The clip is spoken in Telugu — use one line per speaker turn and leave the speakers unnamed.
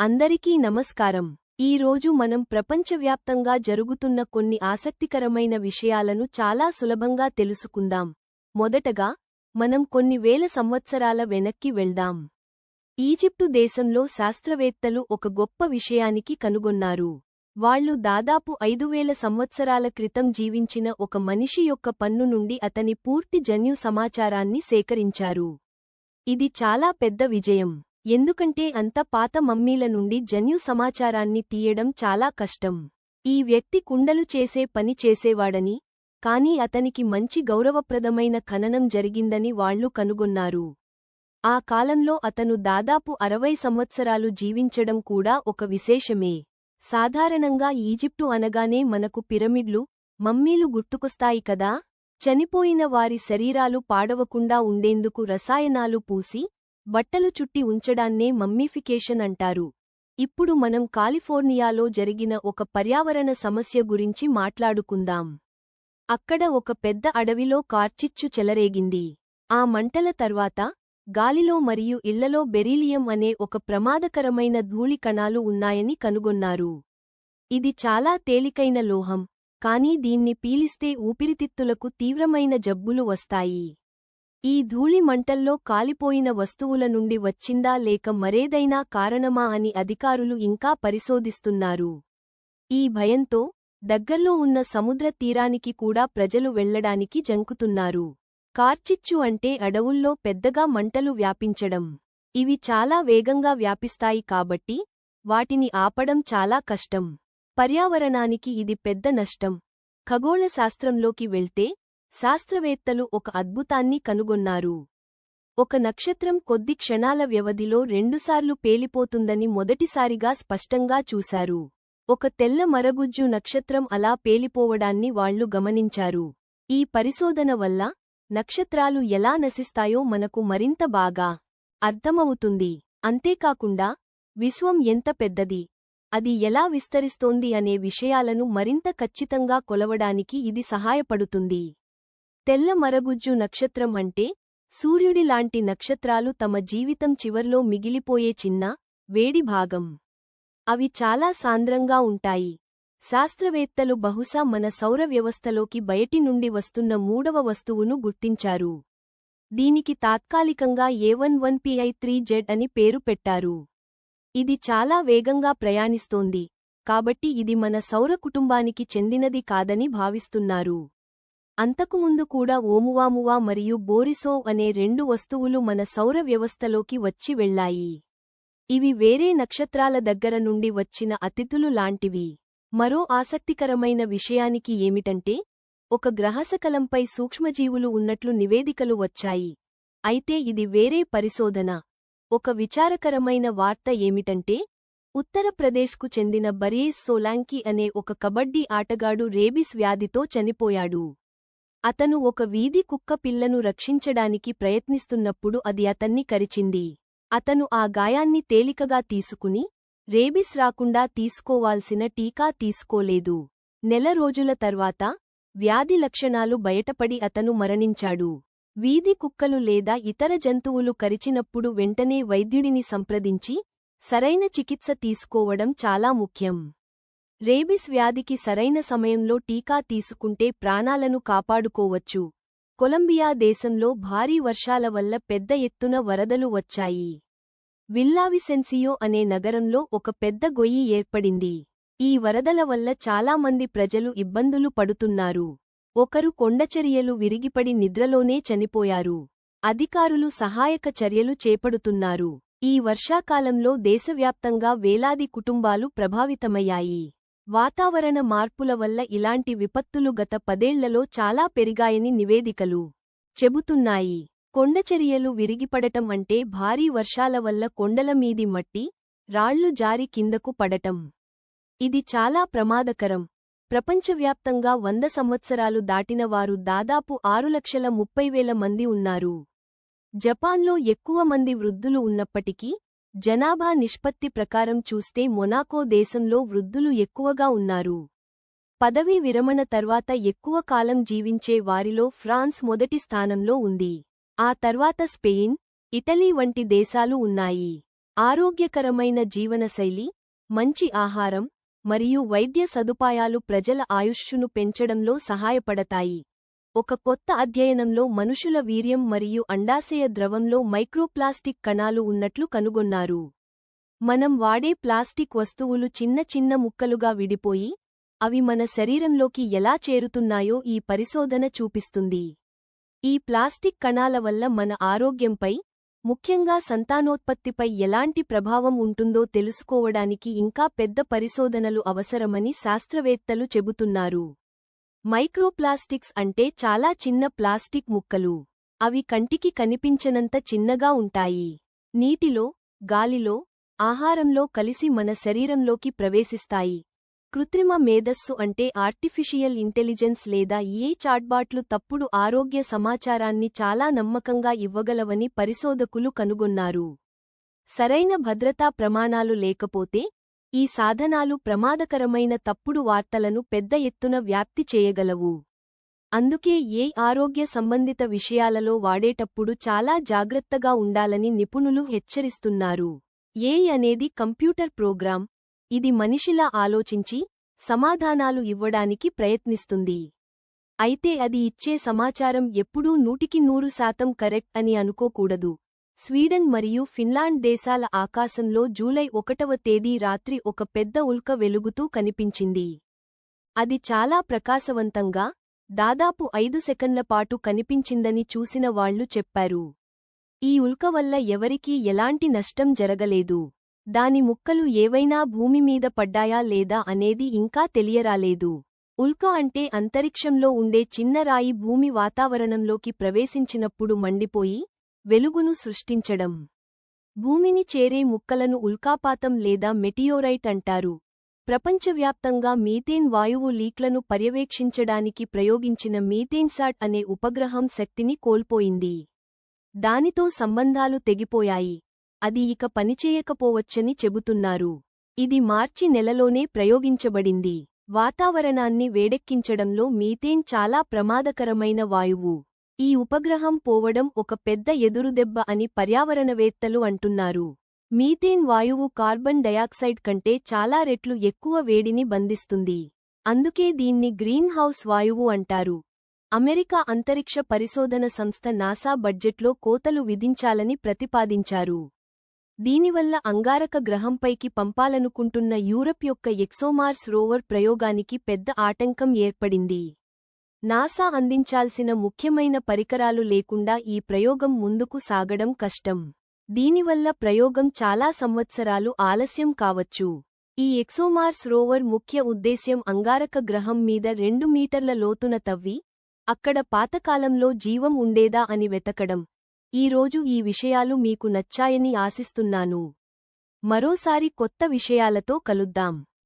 అందరికీ నమస్కారం. ఈ రోజు మనం ప్రపంచవ్యాప్తంగా జరుగుతున్న కొన్ని ఆసక్తికరమైన విషయాలను చాలా సులభంగా తెలుసుకుందాం. మొదటగా మనం కొన్ని వేల సంవత్సరాల వెనక్కి వెళ్దాం. ఈజిప్టు దేశంలో శాస్త్రవేత్తలు ఒక గొప్ప విషయానికి కనుగొన్నారు. వాళ్ళు దాదాపు ఐదు వేల సంవత్సరాల క్రితం జీవించిన ఒక మనిషి యొక్క పన్ను నుండి అతని పూర్తి జన్యు సమాచారాన్ని సేకరించారు. ఇది చాలా పెద్ద విజయం. ఎందుకంటే అంత పాత మమ్మీల నుండి జన్యు సమాచారాన్ని తీయడం చాలా కష్టం. ఈ వ్యక్తి కుండలు చేసే పని చేసేవాడని కాని అతనికి మంచి గౌరవప్రదమైన ఖననం జరిగిందని వాళ్ళు కనుగొన్నారు. ఆ కాలంలో అతను దాదాపు అరవై సంవత్సరాలు జీవించడం కూడా ఒక విశేషమే. సాధారణంగా ఈజిప్టు అనగానే మనకు పిరమిడ్లు మమ్మీలు గుర్తుకొస్తాయి కదా? చనిపోయిన వారి శరీరాలు పాడవకుండా ఉండేందుకు రసాయనాలు పూసి బట్టలు చుట్టి ఉంచడాన్నే మమ్మీఫికేషన్ అంటారు. ఇప్పుడు మనం కాలిఫోర్నియాలో జరిగిన ఒక పర్యావరణ సమస్య గురించి మాట్లాడుకుందాం. అక్కడ ఒక పెద్ద అడవిలో కార్చిచ్చు చెలరేగింది. ఆ మంటల తర్వాత గాలిలో మరియు ఇళ్ళలో బెరీలియం అనే ఒక ప్రమాదకరమైన ధూళి కణాలు ఉన్నాయని కనుగొన్నారు. ఇది చాలా తేలికైన లోహం కానీ దీన్ని పీలిస్తే ఊపిరితిత్తులకు తీవ్రమైన జబ్బులు వస్తాయి. ఈ ధూళి మంటల్లో కాలిపోయిన వస్తువుల నుండి వచ్చిందా లేక మరేదైనా కారణమా అని అధికారులు ఇంకా పరిశోధిస్తున్నారు. ఈ భయంతో దగ్గర్లో ఉన్న సముద్ర తీరానికి కూడా ప్రజలు వెళ్ళడానికి జంకుతున్నారు. కార్చిచ్చు అంటే అడవుల్లో పెద్దగా మంటలు వ్యాపించడం. ఇవి చాలా వేగంగా వ్యాపిస్తాయి కాబట్టి వాటిని ఆపడం చాలా కష్టం. పర్యావరణానికి ఇది పెద్ద నష్టం. ఖగోళశాస్త్రంలోకి వెళ్తే శాస్త్రవేత్తలు ఒక అద్భుతాన్ని కనుగొన్నారు. ఒక నక్షత్రం కొద్ది క్షణాల వ్యవధిలో రెండుసార్లు పేలిపోతుందని మొదటిసారిగా స్పష్టంగా చూశారు. ఒక తెల్ల మరగుజ్జు నక్షత్రం అలా పేలిపోవడాన్ని వాళ్ళు గమనించారు. ఈ పరిశోధన వల్ల నక్షత్రాలు ఎలా నశిస్తాయో మనకు మరింత బాగా అర్థమవుతుంది. అంతేకాకుండా విశ్వం ఎంత పెద్దది అది ఎలా విస్తరిస్తోంది అనే విషయాలను మరింత ఖచ్చితంగా కొలవడానికి ఇది సహాయపడుతుంది. తెల్ల మరగుజ్జు నక్షత్రం అంటే సూర్యుడి లాంటి నక్షత్రాలు తమ జీవితం చివర్లో మిగిలిపోయే చిన్న వేడి భాగం. అవి చాలా సాంద్రంగా ఉంటాయి. శాస్త్రవేత్తలు బహుశా మన సౌర వ్యవస్థలోకి బయటి నుండి వస్తున్న మూడవ వస్తువును గుర్తించారు. దీనికి తాత్కాలికంగా A one one PI three Z అని పేరు పెట్టారు. ఇది చాలా వేగంగా ప్రయాణిస్తోంది కాబట్టి ఇది మన సౌర కుటుంబానికి చెందినది కాదని భావిస్తున్నారు. అంతకుముందు కూడా ఓమువామువా మరియు బోరిసోవ్ అనే రెండు వస్తువులు మన సౌర వ్యవస్థలోకి వచ్చి వెళ్ళాయి ఇవి వేరే నక్షత్రాల దగ్గర నుండి వచ్చిన అతిథులు లాంటివి. మరో ఆసక్తికరమైన విషయానికి ఏమిటంటే ఒక గ్రహశకలంపై సూక్ష్మజీవులు ఉన్నట్లు నివేదికలు వచ్చాయి. అయితే ఇది వేరే పరిశోధన. ఒక విచారకరమైన వార్త ఏమిటంటే ఉత్తరప్రదేశ్కు చెందిన బరియేస్ సోలాంకి అనే ఒక కబడ్డీ ఆటగాడు రేబిస్ వ్యాధితో చనిపోయాడు. అతను ఒక వీధి కుక్క పిల్లను రక్షించడానికి ప్రయత్నిస్తున్నప్పుడు అది అతన్ని కరిచింది. అతను ఆ గాయాన్ని తేలికగా తీసుకుని రేబిస్ రాకుండా తీసుకోవాల్సిన టీకా తీసుకోలేదు. నెల రోజుల తర్వాత వ్యాధి లక్షణాలు బయటపడి అతను మరణించాడు. వీధి కుక్కలు లేదా ఇతర జంతువులు కరిచినప్పుడు వెంటనే వైద్యుడిని సంప్రదించి సరైన చికిత్స తీసుకోవడం చాలా ముఖ్యం. రేబిస్ వ్యాధికి సరైన సమయంలో టీకా తీసుకుంటే ప్రాణాలను కాపాడుకోవచ్చు. కొలంబియా దేశంలో భారీ వర్షాల వల్ల పెద్ద ఎత్తున వరదలు వచ్చాయి. విల్లావిసెన్సియో అనే నగరంలో ఒక పెద్ద గొయ్యి ఏర్పడింది. ఈ వరదల వల్ల చాలామంది ప్రజలు ఇబ్బందులు పడుతున్నారు. ఒకరు కొండచర్యలు విరిగిపడి నిద్రలోనే చనిపోయారు. అధికారులు సహాయక చర్యలు చేపడుతున్నారు. ఈ వర్షాకాలంలో దేశవ్యాప్తంగా వేలాది కుటుంబాలు ప్రభావితమయ్యాయి. వాతావరణ మార్పుల వల్ల ఇలాంటి విపత్తులు గత పదేళ్ళలో చాలా పెరిగాయని నివేదికలు చెబుతున్నాయి. కొండచర్యలు విరిగిపడటం అంటే భారీ వర్షాల వల్ల కొండలమీది మట్టి రాళ్ళు జారి కిందకు పడటం. ఇది చాలా ప్రమాదకరం. ప్రపంచవ్యాప్తంగా వంద సంవత్సరాలు దాటిన వారు దాదాపు ఆరు లక్షల ముప్పై వేల మంది ఉన్నారు. జపాన్లో ఎక్కువ మంది వృద్ధులు ఉన్నప్పటికీ జనాభా నిష్పత్తి ప్రకారం చూస్తే మొనాకో దేశంలో వృద్ధులు ఎక్కువగా ఉన్నారు. పదవీ విరమణ తర్వాత ఎక్కువ కాలం జీవించే వారిలో ఫ్రాన్స్ మొదటి స్థానంలో ఉంది. ఆ తర్వాత స్పెయిన్ ఇటలీ వంటి దేశాలు ఉన్నాయి. ఆరోగ్యకరమైన జీవనశైలి మంచి ఆహారం మరియు వైద్య సదుపాయాలు ప్రజల ఆయుష్షును పెంచడంలో సహాయపడతాయి. ఒక కొత్త అధ్యయనంలో మనుషుల వీర్యం మరియు అండాశయ ద్రవంలో మైక్రోప్లాస్టిక్ కణాలు ఉన్నట్లు కనుగొన్నారు. మనం వాడే ప్లాస్టిక్ వస్తువులు చిన్న చిన్న ముక్కలుగా విడిపోయి అవి మన శరీరంలోకి ఎలా చేరుతున్నాయో ఈ పరిశోధన చూపిస్తుంది. ఈ ప్లాస్టిక్ కణాల వల్ల మన ఆరోగ్యంపై ముఖ్యంగా సంతానోత్పత్తిపై ఎలాంటి ప్రభావం ఉంటుందో తెలుసుకోవడానికి ఇంకా పెద్ద పరిశోధనలు అవసరమని శాస్త్రవేత్తలు చెబుతున్నారు. మైక్రోప్లాస్టిక్స్ అంటే చాలా చిన్న ప్లాస్టిక్ ముక్కలు. అవి కంటికి కనిపించనంత చిన్నగా ఉంటాయి. నీటిలో గాలిలో ఆహారంలో కలిసి మన శరీరంలోకి ప్రవేశిస్తాయి. కృత్రిమ మేధస్సు అంటే ఆర్టిఫిషియల్ ఇంటెలిజెన్స్ లేదా ఏ చాట్బాట్లు తప్పుడు ఆరోగ్య సమాచారాన్ని చాలా నమ్మకంగా ఇవ్వగలవని పరిశోధకులు కనుగొన్నారు. సరైన భద్రతా ప్రమాణాలు లేకపోతే ఈ సాధనాలు ప్రమాదకరమైన తప్పుడు వార్తలను పెద్ద ఎత్తున వ్యాప్తి చేయగలవు. అందుకే ఏ ఆరోగ్య సంబంధిత విషయాలలో వాడేటప్పుడు చాలా జాగ్రత్తగా ఉండాలని నిపుణులు హెచ్చరిస్తున్నారు. ఏఐ అనేది కంప్యూటర్ ప్రోగ్రాం ఇది మనిషిలా ఆలోచించి సమాధానాలు ఇవ్వడానికి ప్రయత్నిస్తుంది. అయితే అది ఇచ్చే సమాచారం ఎప్పుడూ నూటికి నూరు శాతం కరెక్ట్ అని అనుకోకూడదు. స్వీడన్ మరియు ఫిన్లాండ్ దేశాల ఆకాశంలో జూలై ఒకటవ తేదీ రాత్రి ఒక పెద్ద ఉల్క వెలుగుతూ కనిపించింది. అది చాలా ప్రకాశవంతంగా దాదాపు ఐదు సెకన్ల పాటు కనిపించిందని చూసిన వాళ్ళు చెప్పారు. ఈ ఉల్క వల్ల ఎవరికీ ఎలాంటి నష్టం జరగలేదు. దాని ముక్కలు ఏవైనా భూమిమీద పడ్డాయా లేదా అనేది ఇంకా తెలియరాలేదు. ఉల్క అంటే అంతరిక్షంలో ఉండే చిన్న రాయి భూమి వాతావరణంలోకి ప్రవేశించినప్పుడు మండిపోయి వెలుగును సృష్టించడం. భూమిని చేరే ముక్కలను ఉల్కాపాతం లేదా మెటియోరైట్ అంటారు. ప్రపంచవ్యాప్తంగా మీథేన్ వాయువు లీక్లను పర్యవేక్షించడానికి ప్రయోగించిన మీథేన్సాట్ అనే ఉపగ్రహం శక్తిని కోల్పోయింది. దానితో సంబంధాలు తెగిపోయాయి. అది ఇక పనిచేయకపోవచ్చని చెబుతున్నారు. ఇది మార్చి నెలలోనే ప్రయోగించబడింది. వాతావరణాన్ని వేడెక్కించడంలో మీథేన్ చాలా ప్రమాదకరమైన వాయువు. ఈ ఉపగ్రహం పోవడం ఒక పెద్ద ఎదురుదెబ్బ అని పర్యావరణవేత్తలు అంటున్నారు. మీథేన్ వాయువు కార్బన్ డయాక్సైడ్ కంటే చాలా రెట్లు ఎక్కువ వేడిని బంధిస్తుంది. అందుకే దీన్ని గ్రీన్ హౌస్ వాయువు అంటారు. అమెరికా అంతరిక్ష పరిశోధన సంస్థ నాసా బడ్జెట్లో కోతలు విధించాలని ప్రతిపాదించారు. దీనివల్ల అంగారక గ్రహంపైకి పంపాలనుకుంటున్న యూరప్ యొక్క ఎక్సోమార్స్ రోవర్ ప్రయోగానికి పెద్ద ఆటంకం ఏర్పడింది. నాసా అందించాల్సిన ముఖ్యమైన పరికరాలు లేకుండా ఈ ప్రయోగం ముందుకు సాగడం కష్టం. దీనివల్ల ప్రయోగం చాలా సంవత్సరాలు ఆలస్యం కావచ్చు. ఈ ఎక్సోమార్స్ రోవర్ ముఖ్య ఉద్దేశ్యం అంగారక గ్రహం మీద రెండు మీటర్ల లోతున తవ్వి అక్కడ పాతకాలంలో జీవం ఉండేదా అని వెతకడం. ఈరోజు ఈ విషయాలు మీకు నచ్చాయని ఆశిస్తున్నాను. మరోసారి కొత్త విషయాలతో కలుద్దాం.